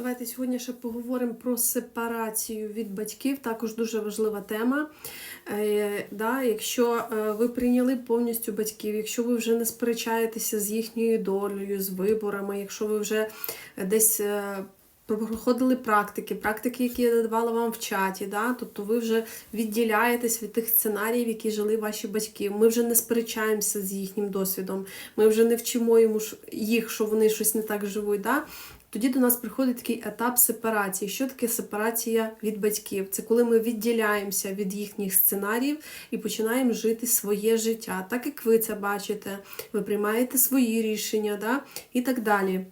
Давайте сьогодні ще поговоримо про сепарацію від батьків. Також дуже важлива тема. Е, да, якщо е, ви прийняли повністю батьків, якщо ви вже не сперечаєтеся з їхньою долею, з виборами, якщо ви вже десь. е, Проходили практики, практики, які я давала вам в чаті, да? тобто ви вже відділяєтесь від тих сценаріїв, які жили ваші батьки. Ми вже не сперечаємося з їхнім досвідом, ми вже не вчимо йому їх, що вони щось не так живуть. Да? Тоді до нас приходить такий етап сепарації. Що таке сепарація від батьків? Це коли ми відділяємося від їхніх сценаріїв і починаємо жити своє життя, так як ви це бачите, ви приймаєте свої рішення, да? і так далі.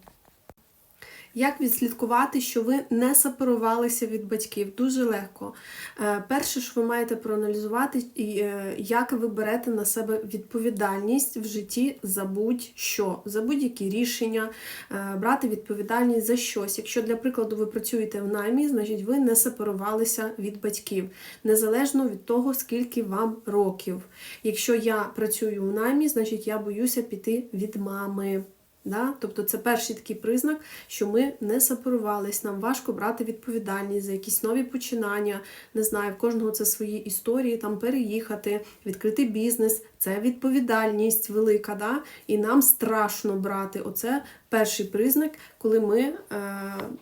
Як відслідкувати, що ви не сепарувалися від батьків? Дуже легко. Е, Перше, що ви маєте проаналізувати, е, як ви берете на себе відповідальність в житті за будь-що, за будь-які рішення, е, брати відповідальність за щось. Якщо, для прикладу, ви працюєте в наймі, значить ви не сепарувалися від батьків, незалежно від того, скільки вам років. Якщо я працюю в наймі, значить я боюся піти від мами. Да? Тобто це перший такий признак, що ми не сепарувались, нам важко брати відповідальність за якісь нові починання. Не знаю, в кожного це свої історії, там переїхати, відкрити бізнес. Це відповідальність велика, да? і нам страшно брати. Оце перший признак, коли ми е,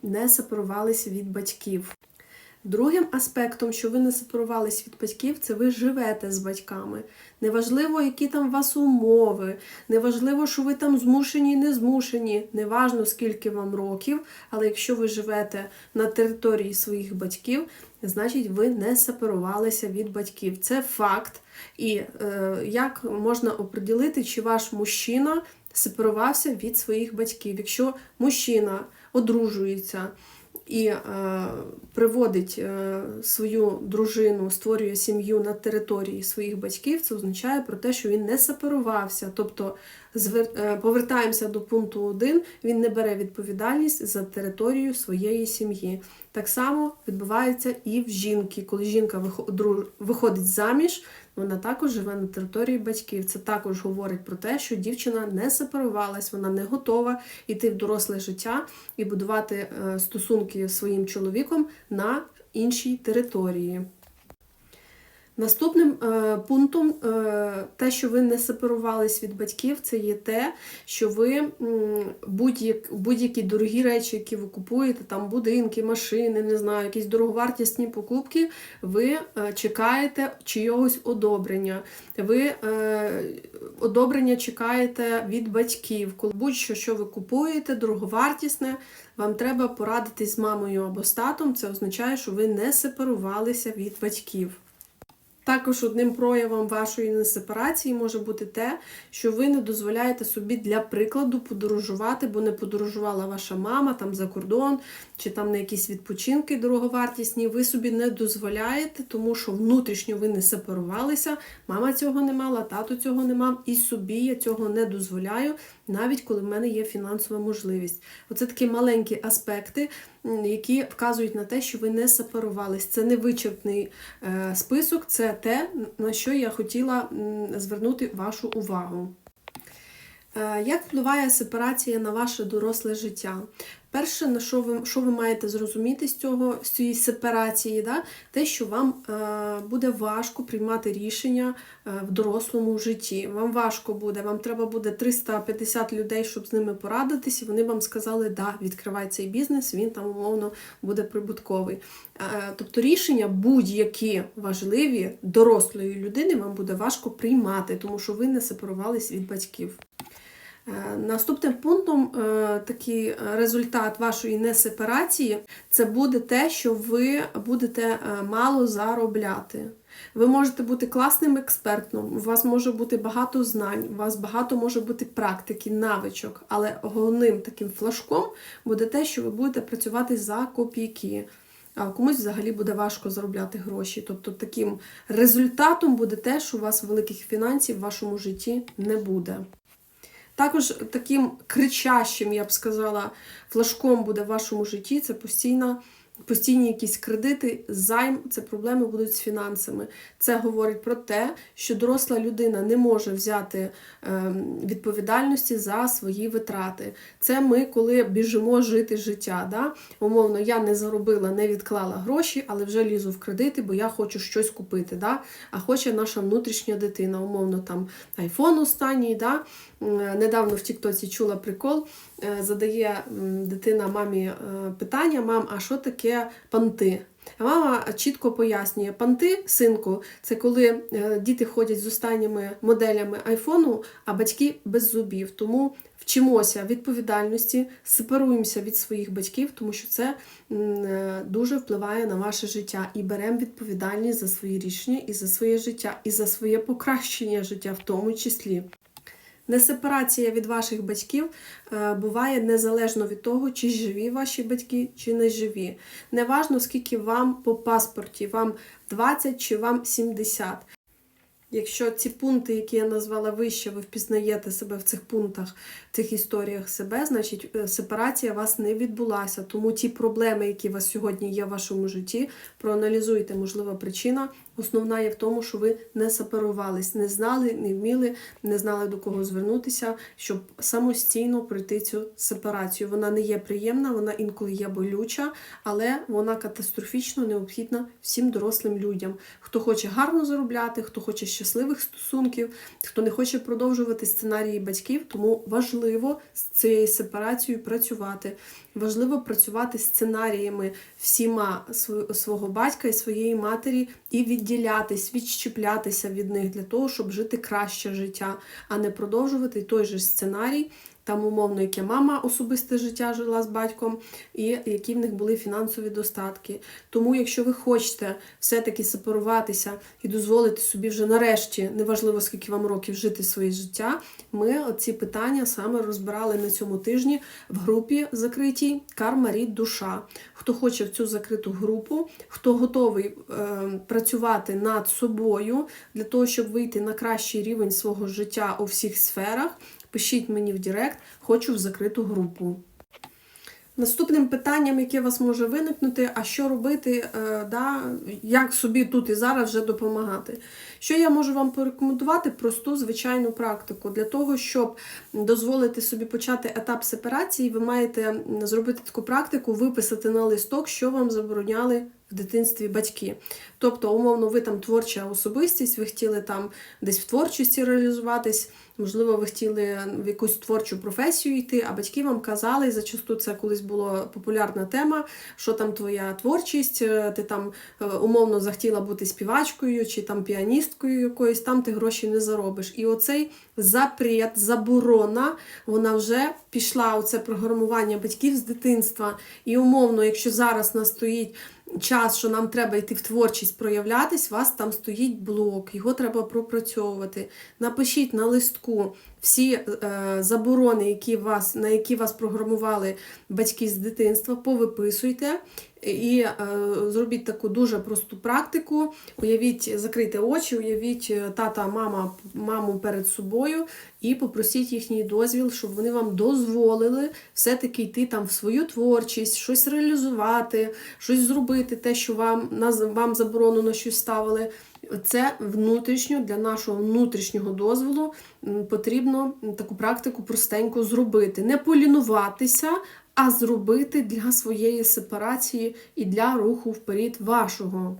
не сепарувалися від батьків. Другим аспектом, що ви не сепарувались від батьків, це ви живете з батьками. Неважливо, які там у вас умови, неважливо, що ви там змушені, не змушені, неважно скільки вам років, але якщо ви живете на території своїх батьків, значить ви не сепарувалися від батьків. Це факт. І е, як можна оприділити, чи ваш мужчина сепарувався від своїх батьків? Якщо мужчина одружується, і е, приводить е, свою дружину, створює сім'ю на території своїх батьків, це означає про те, що він не сепарувався. Тобто е, повертаємося до пункту 1, він не бере відповідальність за територію своєї сім'ї. Так само відбувається і в жінки. Коли жінка виходить заміж, вона також живе на території батьків. Це також говорить про те, що дівчина не сепарувалась, вона не готова йти в доросле життя і будувати е, стосунки зі своїм чоловіком на іншій території. Наступним е, пунктом, е, те, що ви не сепарувались від батьків, це є те, що ви будь-як- будь-які дорогі речі, які ви купуєте, там будинки, машини, не знаю, якісь дороговартісні покупки, ви е, чекаєте чийогось одобрення. Ви е, одобрення чекаєте від батьків. Коли будь-що, що ви купуєте, дороговартісне, вам треба порадитись з мамою або з татом. Це означає, що ви не сепарувалися від батьків. Також одним проявом вашої несепарації може бути те, що ви не дозволяєте собі для прикладу подорожувати, бо не подорожувала ваша мама там за кордон чи там на якісь відпочинки дороговартісні. Ви собі не дозволяєте, тому що внутрішньо ви не сепарувалися. Мама цього не мала, тато цього не мав, і собі я цього не дозволяю, навіть коли в мене є фінансова можливість. Оце такі маленькі аспекти, які вказують на те, що ви не сепарувались. Це не вичерпний е, список, це те, на що я хотіла звернути вашу увагу. Е, Як впливає сепарація на ваше доросле життя? Перше, на що ви, що ви маєте зрозуміти з цього, з цієї сепарації, да? те, що вам е, буде важко приймати рішення е, в дорослому житті. Вам важко буде, вам треба буде 350 людей, щоб з ними порадитись, і вони вам сказали, да, відкривай цей бізнес, він там умовно буде прибутковий. Е, тобто рішення будь-які важливі дорослої людини вам буде важко приймати, тому що ви не сепарувались від батьків. Е, Наступним пунктом е, такий результат вашої несепарації це буде те, що ви будете е, мало заробляти. Ви можете бути класним експертом, у вас може бути багато знань, у вас багато може бути практики, навичок, але головним таким флажком буде те, що ви будете працювати за копійки. А комусь взагалі буде важко заробляти гроші. Тобто таким результатом буде те, що у вас великих фінансів в вашому житті не буде. Також таким кричащим, я б сказала, флажком буде в вашому житті. Це постійна Постійні якісь кредити, займ, це проблеми будуть з фінансами. Це говорить про те, що доросла людина не може взяти ем, відповідальності за свої витрати. Це ми, коли біжимо жити життя. Да? Умовно, я не заробила, не відклала гроші, але вже лізу в кредити, бо я хочу щось купити. Да? А хоче наша внутрішня дитина, умовно, там айфон останній. Да? Недавно в Тіктоці чула прикол, е, задає дитина мамі е, питання: мам, а що таке панти? А мама чітко пояснює: панти, синку, це коли е, діти ходять з останніми моделями айфону, а батьки без зубів. Тому вчимося відповідальності, сепаруємося від своїх батьків, тому що це е, дуже впливає на ваше життя. І беремо відповідальність за свої рішення і за своє життя, і за своє покращення життя в тому числі. Несепарація від ваших батьків е, буває незалежно від того, чи живі ваші батьки, чи не живі. Неважно, скільки вам по паспорті, вам 20 чи вам 70. Якщо ці пункти, які я назвала вище, ви впізнаєте себе в цих пунктах, в цих історіях себе, значить е, сепарація вас не відбулася. Тому ті проблеми, які у вас сьогодні є в вашому житті, проаналізуйте, можлива причина. Основна є в тому, що ви не сепарувались, не знали, не вміли, не знали до кого звернутися, щоб самостійно пройти цю сепарацію. Вона не є приємна, вона інколи є болюча, але вона катастрофічно необхідна всім дорослим людям. Хто хоче гарно заробляти, хто хоче щасливих стосунків, хто не хоче продовжувати сценарії батьків, тому важливо з цією сепарацією працювати. Важливо працювати сценаріями всіма св- свого батька і своєї матері і відділятись, відщеплятися від них для того, щоб жити краще життя, а не продовжувати той же сценарій. Там, умовно, яке мама особисте життя жила з батьком, і які в них були фінансові достатки. Тому, якщо ви хочете все-таки сепаруватися і дозволити собі вже нарешті, неважливо скільки вам років жити своє життя, ми ці питання саме розбирали на цьому тижні в групі закритій Карма Рід Душа. Хто хоче в цю закриту групу, хто готовий е, працювати над собою для того, щоб вийти на кращий рівень свого життя у всіх сферах, пишіть мені в Директ, хочу в закриту групу. Наступним питанням, яке у вас може виникнути, а що робити, е, да, як собі тут і зараз вже допомагати. Що я можу вам порекомендувати? Просту звичайну практику. Для того, щоб дозволити собі почати етап сепарації, ви маєте зробити таку практику, виписати на листок, що вам забороняли в дитинстві батьки. Тобто, умовно, ви там творча особистість, ви хотіли там десь в творчості реалізуватись, можливо, ви хотіли в якусь творчу професію йти, а батьки вам казали, зачасту це колись була популярна тема, що там твоя творчість, е, ти там е, умовно захотіла бути співачкою чи там піаністкою якоюсь, там ти гроші не заробиш. І оцей запрет, заборона, вона вже пішла, оце програмування батьків з дитинства. І умовно, якщо зараз нас стоїть час, що нам треба йти в творчість проявлятись, у вас там стоїть блок, його треба пропрацьовувати. Напишіть на листку всі е, заборони, які вас, на які вас програмували батьки з дитинства, повиписуйте. І е, зробіть таку дуже просту практику. Уявіть, закрийте очі, уявіть е, тата, мама, маму перед собою і попросіть їхній дозвіл, щоб вони вам дозволили все-таки йти там в свою творчість, щось реалізувати, щось зробити, те, що вам, вам заборонено щось ставили. Це внутрішньо для нашого внутрішнього дозволу потрібно таку практику простенько зробити. Не полінуватися, а зробити для своєї сепарації і для руху вперед вашого.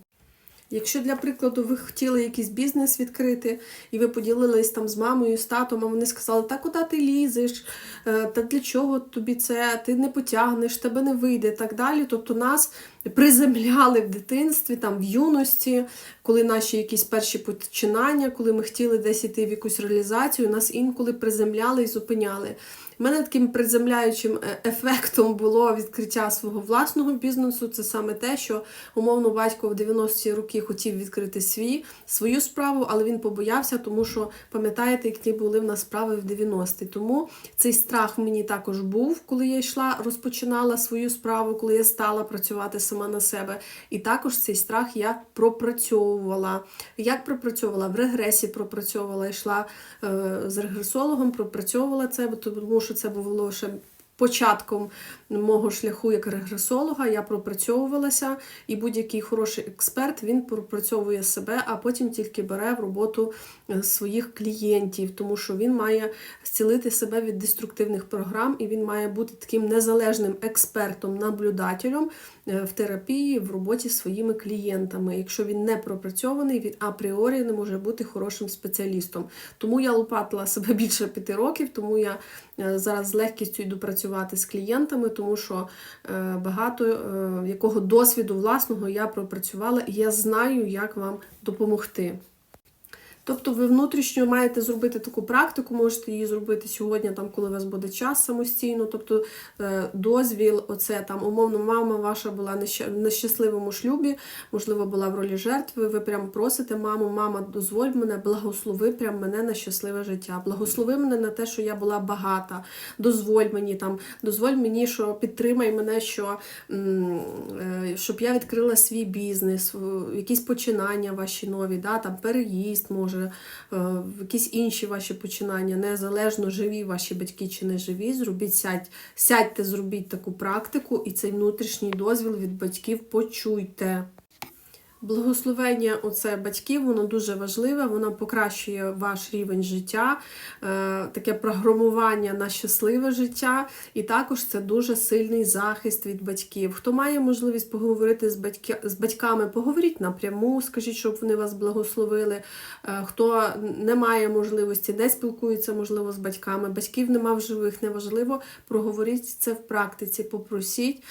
Якщо для прикладу ви хотіли якийсь бізнес відкрити, і ви поділились там з мамою, з татом, а вони сказали, та куди ти лізеш, Е, та для чого тобі це, ти не потягнеш, тебе не вийде і так далі. Тобто нас приземляли в дитинстві, там в юності, коли наші якісь перші починання, коли ми хотіли десь іти в якусь реалізацію, нас інколи приземляли і зупиняли. У мене таким приземляючим е, ефектом було відкриття свого власного бізнесу. Це саме те, що умовно батько в 90-ті роки хотів відкрити свій, свою справу, але він побоявся, тому що пам'ятаєте, які були в нас справи в 90-ті. Тому цей страх мені також був, коли я йшла, розпочинала свою справу, коли я стала працювати сама на себе. І також цей страх я пропрацьовувала. Як пропрацьовувала? В регресі пропрацьовувала, йшла е, з регресологом, пропрацьовувала це, тому що це було ще початком мого шляху як регресолога. Я пропрацьовувалася, і будь-який хороший експерт він пропрацьовує себе, а потім тільки бере в роботу е, своїх клієнтів, тому що він має зцілити себе від деструктивних програм, і він має бути таким незалежним експертом, наблюдателем е, в терапії, в роботі зі своїми клієнтами. Якщо він не пропрацьований, він апріорі не може бути хорошим спеціалістом. Тому я лопатила себе більше п'яти років, тому я зараз з легкістю йду працювати з клієнтами, тому що е, багато е, якого досвіду власного я пропрацювала, і я знаю, як вам допомогти. Тобто ви внутрішньо маєте зробити таку практику, можете її зробити сьогодні, там, коли у вас буде час самостійно. Тобто е, дозвіл, оце там, умовно, мама ваша була в нещасливому шлюбі, можливо, була в ролі жертви. Ви прямо просите, маму, мама, дозволь мене, благослови прям мене на щасливе життя. Благослови мене на те, що я була багата. Дозволь мені там, дозволь мені, що підтримай мене, що е, щоб я відкрила свій бізнес, якісь починання ваші нові, да, там переїзд може, е, якісь інші ваші починання, незалежно живі ваші батьки чи не живі. Зробіть сядь, сядьте, зробіть таку практику, і цей внутрішній дозвіл від батьків почуйте. Благословення оце батьків, воно дуже важливе, воно покращує ваш рівень життя, е, таке програмування на щасливе життя, і також це дуже сильний захист від батьків. Хто має можливість поговорити з, батьки, з батьками, поговоріть напряму, скажіть, щоб вони вас благословили. Е, Хто не має можливості, не спілкується, можливо, з батьками, батьків нема в живих, неважливо, проговоріть це в практиці, попросіть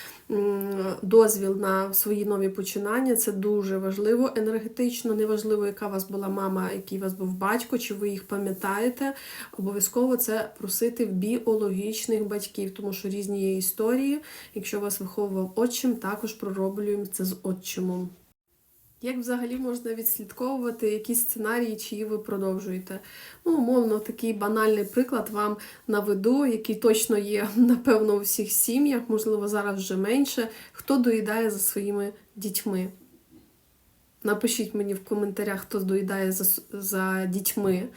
дозвіл на свої нові починання. Це дуже важливо енергетично. Неважливо, яка у вас була мама, який у вас був батько, чи ви їх пам'ятаєте. Обов'язково це просити в біологічних батьків, тому що різні є історії. Якщо вас виховував отчим, також пророблюємо це з отчимом. Як взагалі можна відслідковувати які сценарії, чиї ви продовжуєте? Ну, умовно, такий банальний приклад вам наведу, який точно є, напевно, у всіх сім'ях, можливо, зараз вже менше. Хто доїдає за своїми дітьми? Напишіть мені в коментарях, хто доїдає за, за дітьми,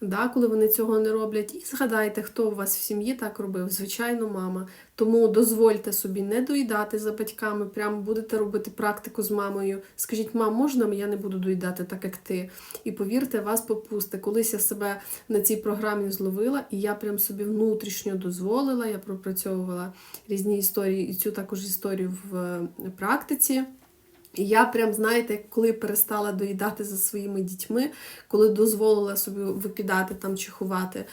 да, коли вони цього не роблять. І згадайте, хто у вас в сім'ї так робив. Звичайно, мама. Тому дозвольте собі не доїдати за батьками, прямо будете робити практику з мамою. Скажіть, мам, можна я не буду доїдати так, як ти? І повірте, вас попусти. Колись я себе на цій програмі зловила, і я прям собі внутрішньо дозволила, я пропрацьовувала різні історії, і цю також історію в е, практиці. І я прям, знаєте, коли перестала доїдати за своїми дітьми, коли дозволила собі викидати там чи ховати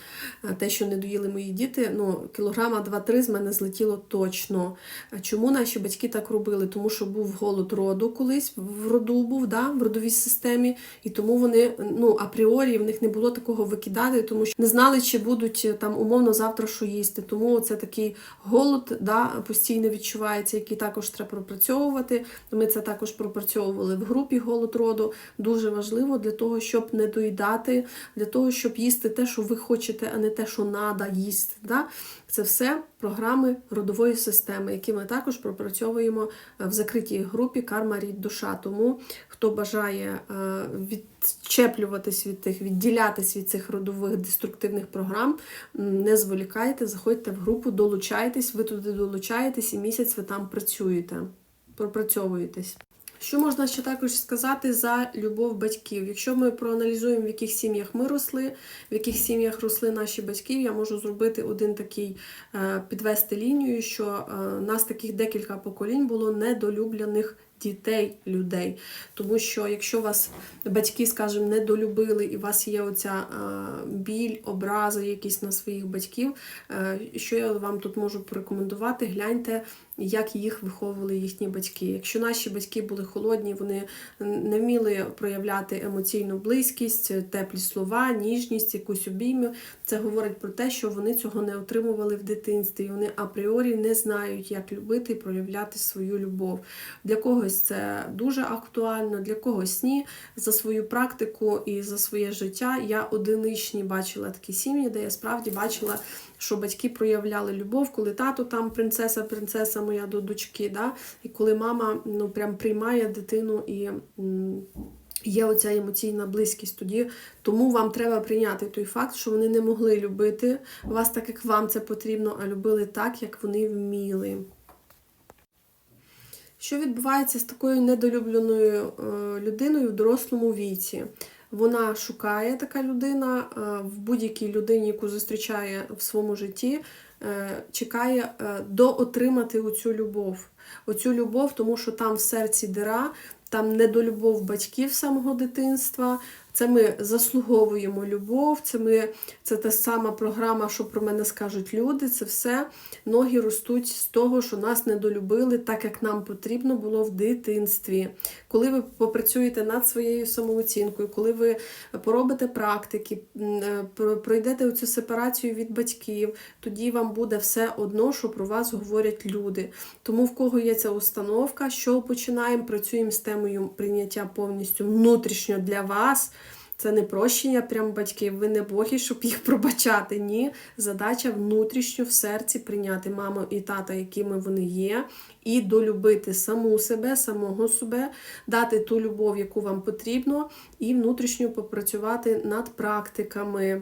е, те, що не доїли мої діти, ну, кілограма 2-3 з мене злетіло точно. Е, Чому наші батьки так робили? Тому що був голод роду колись, в роду був, да, в родовій системі, і тому вони, ну, апріорі в них не було такого викидати, тому що не знали, чи будуть е, там умовно завтра що їсти. Тому це такий голод да, постійно відчувається, який також треба пропрацьовувати. Ми це також пропрацьовували в групі голод роду. Дуже важливо для того, щоб не доїдати, для того, щоб їсти те, що ви хочете, а не те, що треба їсти. Да? Це все програми родової системи, які ми також пропрацьовуємо е, в закритій групі Карма рід душа. Тому хто бажає е, відчеплюватись від тих, відділятись від цих родових деструктивних програм, не зволікайте, заходьте в групу, долучайтесь, ви туди долучаєтесь і місяць ви там працюєте, пропрацьовуєтесь. Що можна ще також сказати за любов батьків? Якщо ми проаналізуємо, в яких сім'ях ми росли, в яких сім'ях росли наші батьки, я можу зробити один такий е, підвести лінію, що е, нас таких декілька поколінь було недолюблених дітей, людей. Тому що якщо вас батьки, скажімо, недолюбили, і у вас є оця е, біль, образи якісь на своїх батьків, що я вам тут можу порекомендувати, гляньте, як їх виховували їхні батьки. Якщо наші батьки були холодні, вони не вміли проявляти емоційну близькість, теплі слова, ніжність, якусь обійму, це говорить про те, що вони цього не отримували в дитинстві. і Вони апріорі не знають, як любити і проявляти свою любов. Для когось це дуже актуально, для когось ні. За свою практику і за своє життя я одиничні бачила такі сім'ї, де я справді бачила, що батьки проявляли любов, коли тато там принцеса, принцеса моя до дочки, да? і коли мама ну, прям приймає дитину і. є оця емоційна близькість тоді, тому вам треба прийняти той факт, що вони не могли любити вас так, як вам це потрібно, а любили так, як вони вміли. Що відбувається з такою недолюбленою е, людиною в дорослому віці? Вона шукає така людина е, в будь-якій людині, яку зустрічає в своєму житті, е, чекає е, доотримати оцю любов. Оцю любов, тому що там в серці дира, там недолюбов батьків самого дитинства. Це ми заслуговуємо любов, це ми це та сама програма, що про мене скажуть люди. Це все ноги ростуть з того, що нас недолюбили, так як нам потрібно було в дитинстві. Коли ви попрацюєте над своєю самооцінкою, коли ви поробите практики, е, пройдете цю сепарацію від батьків, тоді вам буде все одно, що про вас говорять люди. Тому в кого є ця установка, що починаємо, працюємо з темою прийняття повністю внутрішньо для вас. Це не прощення прям батьків, ви не боги, щоб їх пробачати. Ні, задача внутрішньо в серці прийняти маму і тата, якими вони є, і долюбити саму себе, самого себе, дати ту любов, яку вам потрібно, і внутрішньо попрацювати над практиками.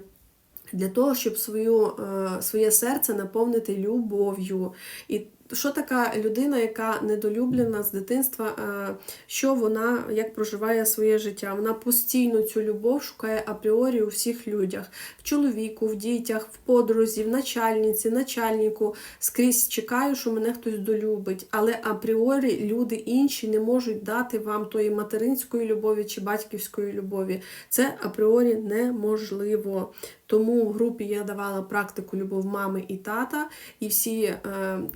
Для того, щоб свою, е, своє серце наповнити любов'ю. І що така людина, яка недолюблена з дитинства, е, що вона як проживає своє життя? Вона постійно цю любов шукає апріорі у всіх людях: в чоловіку, в дітях, в подрузі, в начальниці, начальнику. Скрізь чекаю, що мене хтось долюбить. Але апріорі люди інші не можуть дати вам тої материнської любові чи батьківської любові. Це апріорі неможливо. Тому в групі я давала практику любов мами і тата, і всі е,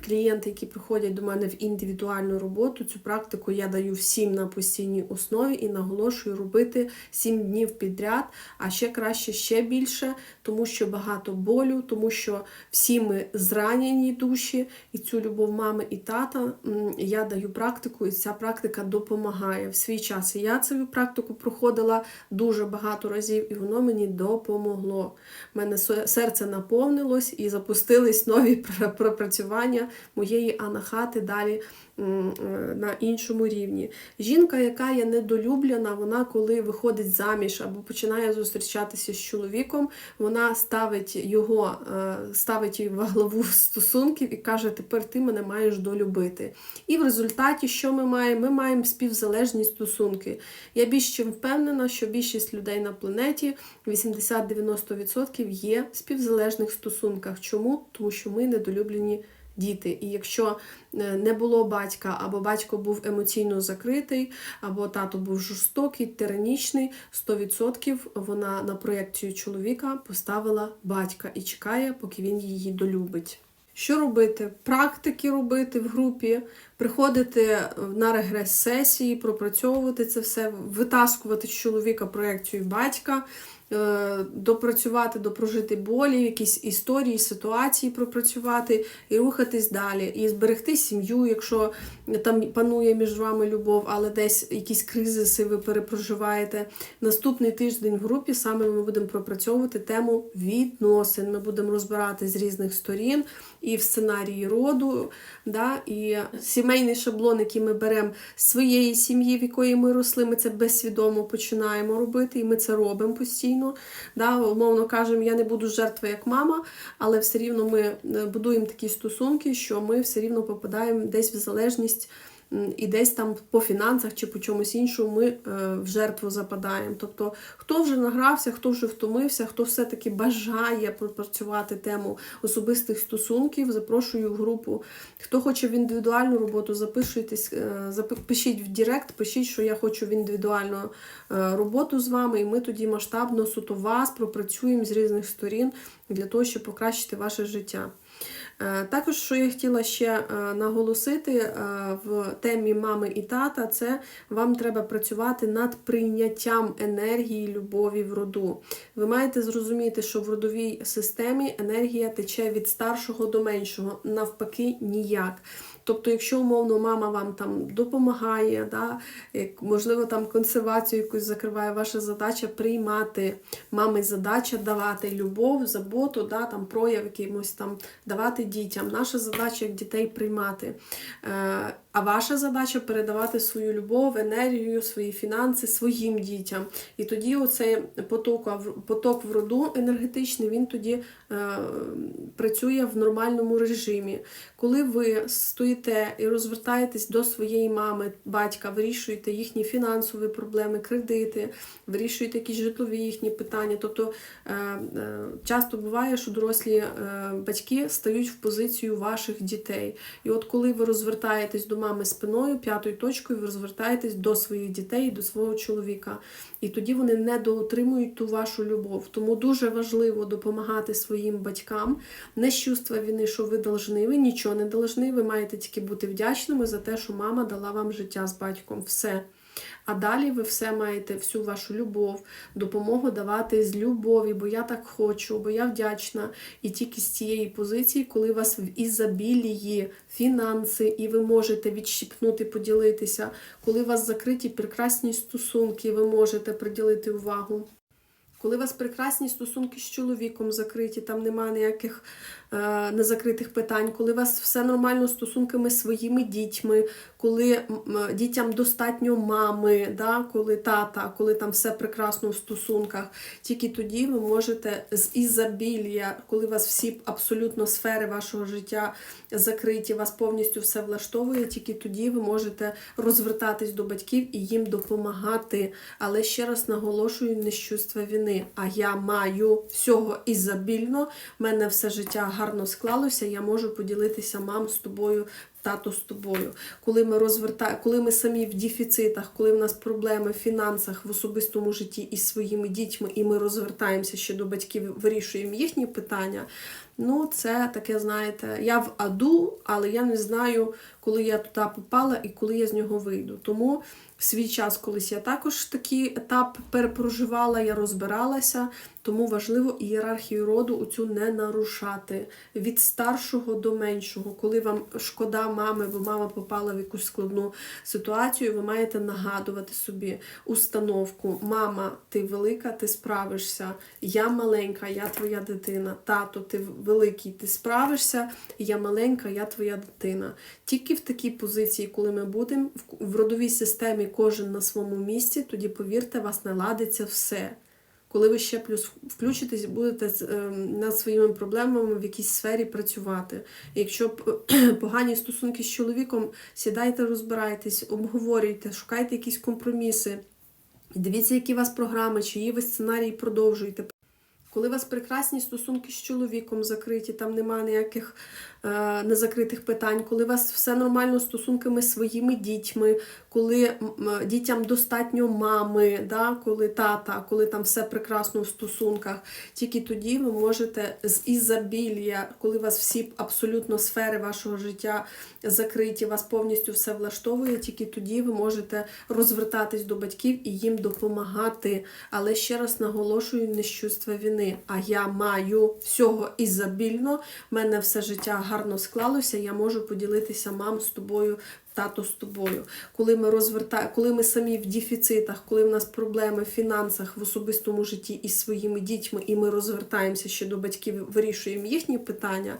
клієнти, які приходять до мене в індивідуальну роботу, цю практику я даю всім на постійній основі і наголошую робити 7 днів підряд, а ще краще, ще більше, тому що багато болю, тому що всі ми зранені душі, і цю любов мами і тата я даю практику, і ця практика допомагає в свій час. Я цю практику проходила дуже багато разів, і воно мені допомогло. У мене серце наповнилось і запустились нові пропрацювання моєї анахати далі е, на іншому рівні. Жінка, яка є недолюблена, вона коли виходить заміж або починає зустрічатися з чоловіком, вона ставить його, е, ставить його во главу стосунків і каже: Тепер ти мене маєш долюбити. І в результаті, що ми маємо? Ми маємо співзалежні стосунки. Я більш чим впевнена, що більшість людей на планеті 80-90% є в співзалежних стосунках. Чому? Тому що ми недолюблені діти. І якщо е, не було батька, або батько був емоційно закритий, або тато був жорстокий, тиранічний, 100% вона на проєкцію чоловіка поставила батька і чекає, поки він її долюбить. Що робити? Практики робити в групі, приходити на регрес-сесії, пропрацьовувати це все, витаскувати з чоловіка проєкцію батька, е, допрацювати, допрожити болі, якісь історії, ситуації пропрацювати і рухатись далі. І зберегти сім'ю, якщо там панує між вами любов, але десь якісь кризиси ви перепроживаєте. Наступний тиждень в групі саме ми будемо пропрацьовувати тему відносин. Ми будемо розбирати з різних сторін і в сценарії роду, да, і сімейний шаблон, який ми беремо з своєї сім'ї, в якої ми росли, ми це безсвідомо починаємо робити, і ми це робимо постійно. Да, умовно кажемо, я не буду жертва як мама, але все рівно ми е, будуємо такі стосунки, що ми все рівно попадаємо десь в залежність. І десь там по фінансах чи по чомусь іншому ми е, в жертву западаємо. Тобто, хто вже награвся, хто вже втомився, хто все-таки бажає пропрацювати тему особистих стосунків, запрошую в групу. Хто хоче в індивідуальну роботу, запишуйтесь, е, запи- пишіть в Директ, пишіть, що я хочу в індивідуальну е, роботу з вами, і ми тоді масштабно суто вас пропрацюємо з різних сторін для того, щоб покращити ваше життя. Е, Також, що я хотіла ще е, наголосити е, в темі мами і тата, це вам треба працювати над прийняттям енергії любові в роду. Ви маєте зрозуміти, що в родовій системі енергія тече від старшого до меншого, навпаки, ніяк. Тобто, якщо умовно мама вам там допомагає, да, можливо, там консервацію якусь закриває, ваша задача приймати. Мами задача давати любов, заботу, да, там, прояв якимось там давати дітям. Наша задача як дітей приймати. А ваша задача передавати свою любов, енергію, свої фінанси своїм дітям. І тоді оцей поток, поток в роду енергетичний, він тоді е, працює в нормальному режимі. Коли ви стоїте і розвертаєтесь до своєї мами, батька, вирішуєте їхні фінансові проблеми, кредити, вирішуєте якісь житлові їхні питання. Тобто е, е, часто буває, що дорослі е, батьки стають в позицію ваших дітей. І от коли ви розвертаєтесь до мами спиною, п'ятою точкою, ви розвертаєтесь до своїх дітей, і до свого чоловіка. І тоді вони не доотримують ту вашу любов. Тому дуже важливо допомагати своїм батькам, не з чувства вини, що ви должны, ви нічого не должны, ви маєте тільки бути вдячними за те, що мама дала вам життя з батьком. Все. А далі ви все маєте, всю вашу любов, допомогу давати з любові, бо я так хочу, бо я вдячна. І тільки з цієї позиції, коли у вас в ізобілії фінанси, і ви можете відщипнути, поділитися, коли у вас закриті прекрасні стосунки, ви можете приділити увагу. Коли у вас прекрасні стосунки з чоловіком закриті, там немає ніяких е, незакритих питань, коли у вас все нормально з стосунками своїми дітьми, коли дітям достатньо мами, да, коли тата, коли там все прекрасно в стосунках, тільки тоді ви можете з ізобілія, коли у вас всі абсолютно сфери вашого життя закриті, вас повністю все влаштовує, тільки тоді ви можете розвертатись до батьків і їм допомагати. Але ще раз наголошую, не з чувства вини. А я маю всього ізобільно, в мене все життя гарно склалося, я можу поділитися мам з тобою. Тато з тобою, коли ми розвертаємо, коли ми самі в дефіцитах, коли в нас проблеми в фінансах в особистому житті із своїми дітьми, і ми розвертаємося ще до батьків, вирішуємо їхні питання. Ну, це таке, знаєте, я в аду, але я не знаю, коли я туди попала і коли я з нього вийду. Тому в свій час колись я також такий етап перепроживала, я розбиралася, тому важливо ієрархію роду оцю не нарушати від старшого до меншого. Коли вам шкода мами, бо мама попала в якусь складну ситуацію, ви маєте нагадувати собі установку: мама, ти велика, ти справишся. Я маленька, я твоя дитина. Тато, ти великий, ти справишся. Я маленька, я твоя дитина. Тільки в такій позиції, коли ми будемо в родовій системі, кожен на своєму місці, тоді повірте, вас наладиться все. Коли ви ще плюс включитесь, будете ем, над своїми проблемами в якійсь сфері працювати. Якщо п- погані стосунки з чоловіком, сідайте, розбирайтесь, обговорюйте, шукайте якісь компроміси. Дивіться, які у вас програми, чиї ви сценарії продовжуєте. Коли у вас прекрасні стосунки з чоловіком закриті, там немає ніяких е, незакритих питань, коли у вас все нормально з стосунками своїми дітьми, коли м, дітям достатньо мами, да, коли тата, коли там все прекрасно в стосунках, тільки тоді ви можете з ізобілія, коли у вас всі абсолютно сфери вашого життя закриті, вас повністю все влаштовує, тільки тоді ви можете розвертатись до батьків і їм допомагати. Але ще раз наголошую, не з чувства вини. А я маю всього ізобільно, в мене все життя гарно склалося, я можу поділитися мам з тобою. Тато з тобою, коли ми розверта... коли ми самі в дефіцитах, коли в нас проблеми в фінансах в особистому житті із своїми дітьми, і ми розвертаємося ще до батьків, вирішуємо їхні питання.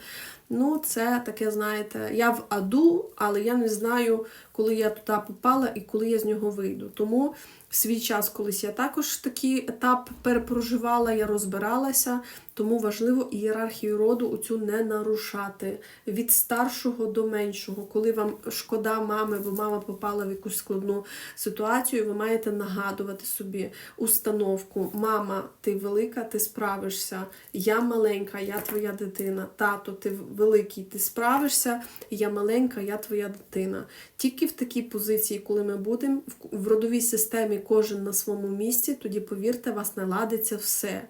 Ну, це таке, знаєте, я в аду, але я не знаю, коли я туди попала і коли я з нього вийду. Тому в свій час колись я також такий етап перепроживала, я розбиралася, тому важливо ієрархію роду оцю не нарушати від старшого до меншого. Коли вам шкода мами, бо мама попала в якусь складну ситуацію, ви маєте нагадувати собі установку: мама, ти велика, ти справишся. Я маленька, я твоя дитина. Тато, ти великий, ти справишся. Я маленька, я твоя дитина. Тільки в такій позиції, коли ми будемо в родовій системі, кожен на своєму місці, тоді повірте, вас наладиться все.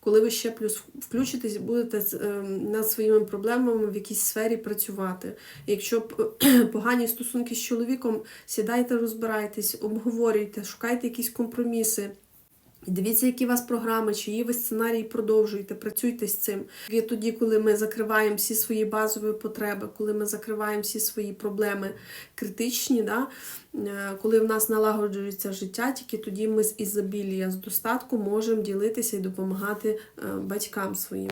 Коли ви ще плюс включитесь, будете ем, над своїми проблемами в якійсь сфері працювати. Якщо погані стосунки з чоловіком, сідайте, розбирайтесь, обговорюйте, шукайте якісь компроміси. Дивіться, які у вас програми, чиї ви сценарії продовжуєте, працюйте з цим. І тоді, коли ми закриваємо всі свої базові потреби, коли ми закриваємо всі свої проблеми критичні, да, е, коли в нас налагоджується життя, тільки тоді ми з ізобілія, з достатку можемо ділитися і допомагати е, батькам своїм.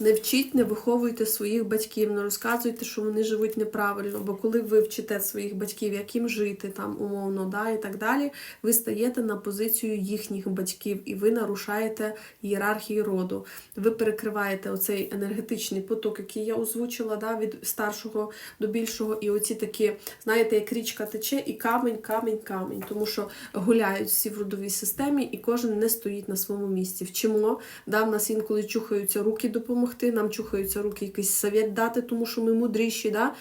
Не вчіть, не виховуйте своїх батьків, не розказуйте, що вони живуть неправильно. Бо коли ви вчите своїх батьків, яким жити там умовно, да, і так далі, ви стаєте на позицію їхніх батьків і ви нарушаєте ієрархію роду. Ви перекриваєте оцей енергетичний поток, який я озвучила, да, від старшого до більшого, і оці такі, знаєте, як річка тече, і камінь, камінь, камінь, тому що гуляють всі в родовій системі, і кожен не стоїть на своєму місці. Вчимо, да, в нас інколи чухаються руки допомогти, нам чухаються руки якийсь совет дати, тому що ми мудріші. Да?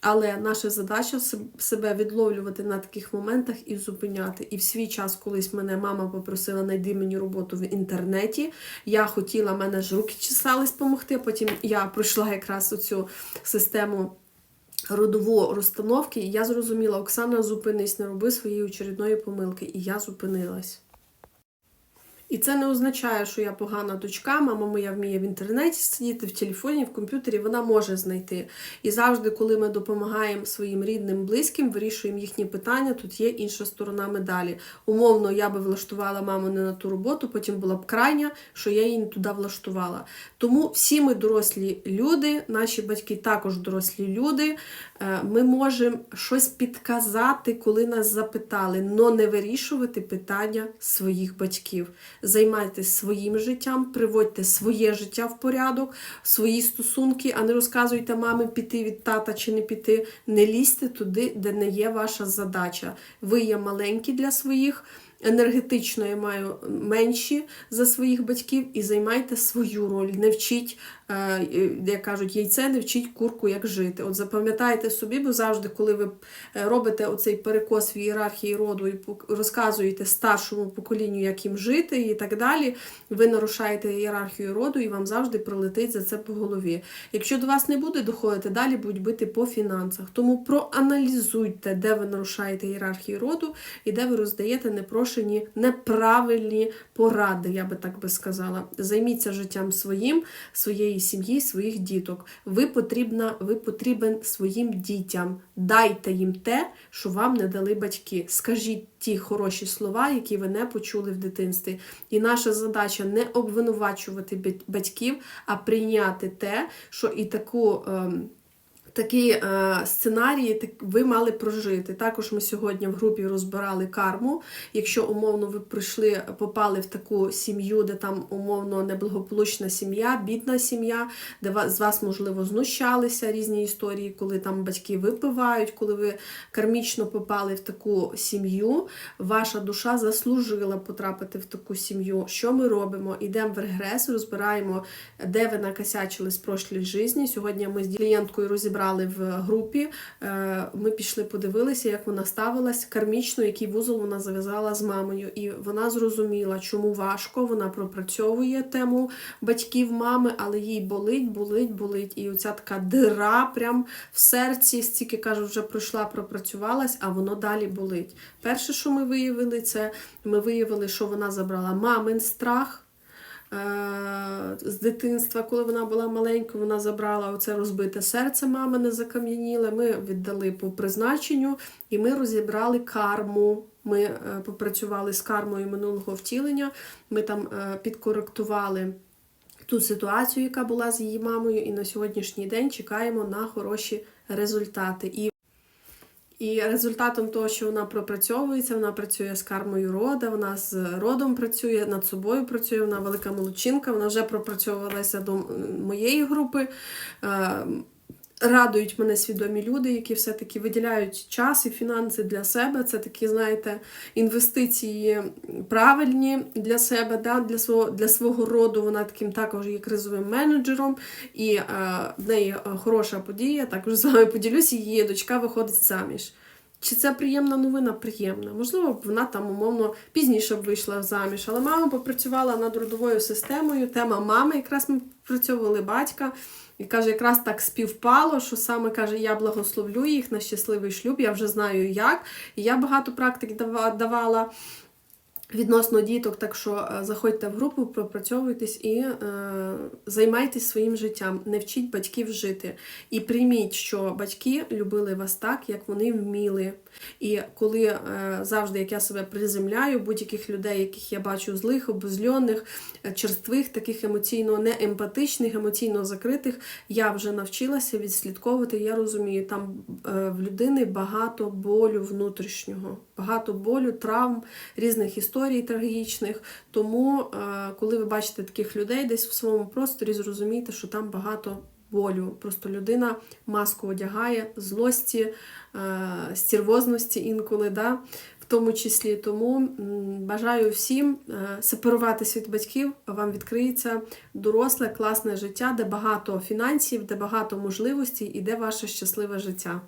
Але наша задача себе відловлювати на таких моментах і зупиняти. І в свій час колись мене мама попросила знайди мені роботу в інтернеті. Я хотіла, мене ж руки чесались допомогти. Потім я пройшла якраз оцю систему родову розстановки, і я зрозуміла, Оксана, зупинись, не роби своєї очередної помилки. І я зупинилась. І це не означає, що я погана дочка, мама моя вміє в інтернеті сидіти, в телефоні, в комп'ютері, вона може знайти. І завжди, коли ми допомагаємо своїм рідним, близьким, вирішуємо їхні питання, тут є інша сторона медалі. Умовно, я би влаштувала маму не на ту роботу, потім була б крайня, що я її не туди влаштувала. Тому всі ми дорослі люди, наші батьки також дорослі люди. Е, Ми можемо щось підказати, коли нас запитали, але не вирішувати питання своїх батьків. Займайтесь своїм життям, приводьте своє життя в порядок, свої стосунки, а не розказуйте мамі піти від тата чи не піти. Не лізьте туди, де не є ваша задача. Ви є маленькі для своїх. Енергетично я маю менші за своїх батьків і займайте свою роль. Не вчіть, як кажуть, яйце, не вчіть курку, як жити. От запам'ятайте собі, бо завжди, коли ви е, робите оцей перекос в ієрархії роду і розказуєте старшому поколінню, як їм жити і так далі, ви нарушаєте ієрархію роду і вам завжди прилетить за це по голові. Якщо до вас не буде доходити, далі будуть бити по фінансах. Тому проаналізуйте, де ви нарушаєте ієрархію роду і де ви роздаєте непрошені, неправильні поради, я би так би сказала. Займіться життям своїм, своєї сім'ї, своїх діток. Ви потрібна, ви потрібен своїм дітям. Дайте їм те, що вам не дали батьки. Скажіть ті хороші слова, які ви не почули в дитинстві. І наша задача не обвинувачувати батьків, а прийняти те, що і таку. ем, Такі е, сценарії так, ви мали прожити. Також ми сьогодні в групі розбирали карму. Якщо умовно ви прийшли, попали в таку сім'ю, де там умовно неблагополучна сім'я, бідна сім'я, де вас, з вас, можливо, знущалися різні історії, коли там батьки випивають, коли ви кармічно попали в таку сім'ю, ваша душа заслужила потрапити в таку сім'ю. Що ми робимо? Йдемо в регрес, розбираємо, де ви накосячили з прошлої житті. Сьогодні ми з клієнткою розібрали в групі. Е, Ми пішли, подивилися, як вона ставилась кармічно, який вузол вона зав'язала з мамою. І вона зрозуміла, чому важко. Вона пропрацьовує тему батьків мами, але їй болить, болить, болить. І оця така дира прям в серці, стільки кажу, вже пройшла, пропрацювалась, а воно далі болить. Перше, що ми виявили, це ми виявили, що вона забрала мамин страх. Е, З дитинства, коли вона була маленькою, вона забрала оце розбите серце мамине закам'яніле. Ми віддали по призначенню і ми розібрали карму. Ми е, попрацювали з кармою минулого втілення. Ми там е, підкоректували ту ситуацію, яка була з її мамою, і на сьогоднішній день чекаємо на хороші результати. І результатом того, що вона пропрацьовується, вона працює з кармою рода, вона з родом працює, над собою працює, вона велика молодчинка, вона вже пропрацьовувалася до моєї групи. Радують мене свідомі люди, які все-таки виділяють час і фінанси для себе. Це такі, знаєте, інвестиції правильні для себе, да, для свого для свого роду. Вона таким також є кризовим менеджером, і е, в неї е, хороша подія. Також з вами поділюся, її дочка виходить заміж. Чи це приємна новина? Приємна. Можливо, вона там умовно пізніше б вийшла заміж, але мама попрацювала над родовою системою. Тема мами, якраз ми працьовували батька. І каже, якраз так співпало, що саме каже, я благословлю їх на щасливий шлюб, я вже знаю як. І я багато практик дава- давала. Відносно діток, так що е, заходьте в групу, пропрацьовуйтесь і е, займайтесь своїм життям, не вчіть батьків жити. І прийміть, що батьки любили вас так, як вони вміли. І коли е, завжди, як я себе приземляю, будь-яких людей, яких я бачу злих, обозльоних, е, черствих, таких емоційно неемпатичних, емоційно закритих, я вже навчилася відслідковувати. Я розумію, там е, в людини багато болю внутрішнього, багато болю, травм, різних історій трагічних. Тому, е, коли ви бачите таких людей десь в своєму просторі, зрозумійте, що там багато болю. Просто людина маску одягає, злості, е, стервозності інколи, да, в тому числі. Тому бажаю всім е, сепаруватись від батьків, вам відкриється доросле, класне життя, де багато фінансів, де багато можливостей і де ваше щасливе життя.